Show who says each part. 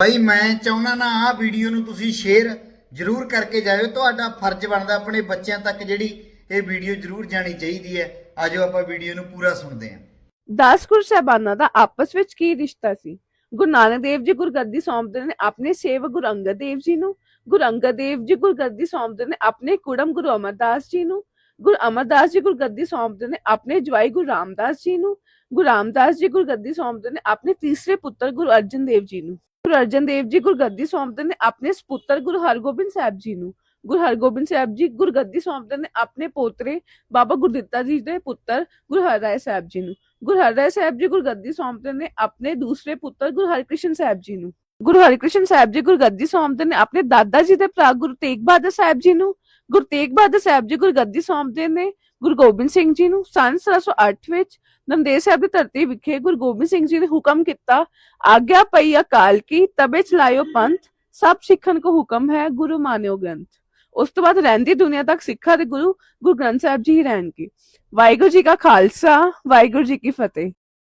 Speaker 1: ਭਾਈ ਮੈਂ ਚਾਹੁੰਦਾ ਨਾ ਆ ਵੀਡੀਓ ਨੂੰ ਤੁਸੀਂ ਸ਼ੇਅਰ ਜਰੂਰ ਕਰਕੇ ਜਾਇਓ। ਤੁਹਾਡਾ ਫਰਜ਼ ਬਣਦਾ ਆਪਣੇ ਬੱਚਿਆਂ ਤੱਕ ਜਿਹੜੀ ਇਹ ਵੀਡੀਓ ਜਰੂਰ ਜਾਣੀ ਚਾਹੀਦੀ ਹੈ। ਆਜੋ ਆਪਾਂ ਵੀਡੀਓ ਨੂੰ ਪੂਰਾ ਸੁਣਦੇ ਹਾਂ।
Speaker 2: ਦਸ ਗੁਰੂ ਸਾਹਿਬਾਨਾਂ ਦਾ ਆਪਸ ਵਿੱਚ ਕੀ ਰਿਸ਼ਤਾ ਸੀ? ਗੁਰੂ ਨਾਨਕ ਦੇਵ ਜੀ ਗੁਰਗੱਦੀ ਸੌਂਪਦੇ ਨੇ ਆਪਣੇ ਸੇਵਕ ਗੁਰੂ ਅੰਗਦ ਦੇਵ ਜੀ ਨੂੰ। ਗੁਰੂ ਅੰਗਦ ਦੇਵ ਜੀ ਗੁਰਗੱਦੀ ਸੌਂਪਦੇ ਨੇ ਆਪਣੇ ਕੁੜਮ ਗੁਰੂ ਅਮਰਦਾਸ ਜੀ ਨੂੰ। ਗੁਰੂ ਅਮਰਦਾਸ ਜੀ ਗੁਰਗੱਦੀ ਸੌਂਪਦੇ ਨੇ ਆਪਣੇ ਜਵਾਈ ਗੁਰੂ ਰਾਮਦਾਸ ਜੀ ਨੂੰ, ਗੁਰੂ ਰਾਮਦਾਸ ਜੀ ਗੁਰਗੱਦੀ ਸੌਂਪਦੇ ਨੇ ਆਪਣੇ ਤੀਸਰੇ ਪੁੱਤਰ ਗੁਰੂ ਅਰਜਨ ਦੇਵ ਜੀ ਨੂੰ, ਗੁਰੂ ਅਰਜਨ ਦੇਵ ਜੀ ਗੁਰਗੱਦੀ ਸੌਂਪਦੇ ਨੇ ਆਪਣੇ ਸਪੁੱਤਰ ਗੁਰੂ ਹਰਗੋਬਿੰਦ ਸਾਹਿਬ ਜੀ ਨੂੰ, ਗੁਰੂ ਹਰਗੋਬਿੰਦ ਸਾਹਿਬ ਜੀ ਗੁਰਗੱਦੀ ਸੌਂਪਦੇ ਨੇ ਆਪਣੇ ਪੋਤਰੇ ਬਾਬਾ ਗੁਰਦਿੱਤਾ ਜੀ ਦੇ ਪੁੱਤਰ ਗੁਰੂ ਹਰਿਰਾਏ ਸਾਹਿਬ ਜੀ ਨੂੰ, ਗੁਰੂ ਹਰਰਾਏ ਸਾਹਿਬ ਜੀ ਗੁਰਗੱਦੀ ਸੌਂਪਦੇ ਨੇ ਆਪਣੇ ਦੂਸਰੇ ਪੁੱਤਰ ਗੁਰੂ ਹਰਕ੍ਰਿਸ਼ਨ ਸਾਹਿਬ ਜੀ ਨੂੰ, ਗੁਰੂ ਹਰਿਕ੍ਰਿਸ਼ਨ ਸਾਹਿਬ ਜੀ ਗੁਰਗੱਦੀ ਸੌਂਪਦੇ ਨੇ ਆਪਣੇ ਦਾਦਾ ਜੀ ਦੇ ਭਰਾ ਗੁਰੂ ਤੇਗ ਬਹਾਦਰ ਸਾਹਿਬ ਜੀ ਨੂੰ ਗੁਰੂ ਤੇਗ ਬਹਾਦਰ ਸਾਹਿਬ ਜੀ ਗੁਰਗੱਦੀ ਸੌਂਪਦੇ ਨੇ, ਗੁਰੂ ਗੋਬਿੰਦ ਸਿੰਘ ਜੀ ਨੂੰ ਸੰਨ 1708 ਵਿੱਚ ਨੰਦੇੜ ਸਾਹਿਬ ਦੀ ਧਰਤੀ ਵਿਖੇ ਗੁਰੂ ਗੋਬਿੰਦ ਸਿੰਘ ਜੀ ਨੇ ਹੁਕਮ ਕੀਤਾ, ਆਗਿਆ ਪਈ ਅਕਾਲ ਕੀ ਤਬੇ ਚਲਾਇਓ ਪੰਥ, ਸਭ ਸਿੱਖਣ ਕੋ ਹੁਕਮ ਹੈ ਗੁਰੂ ਮਾਨਿਓ ਗ੍ਰੰਥ। ਉਸ ਤੋਂ ਬਾਅਦ ਰਹਿੰਦੀ ਦੁਨੀਆ ਤੱਕ ਸਿੱਖਾਂ ਦੇ ਗੁਰੂ ਗੁਰੂ ਗ੍ਰੰਥ ਸਾਹਿਬ ਜੀ ਹੀ ਰਹਿਣਗੇ। ਵਾਹਿਗੁਰੂ ਜੀ ਕਾ ਖਾਲਸਾ, ਵਾਹਿਗੁਰੂ ਜੀ ਕੀ ਫਤਿਹ।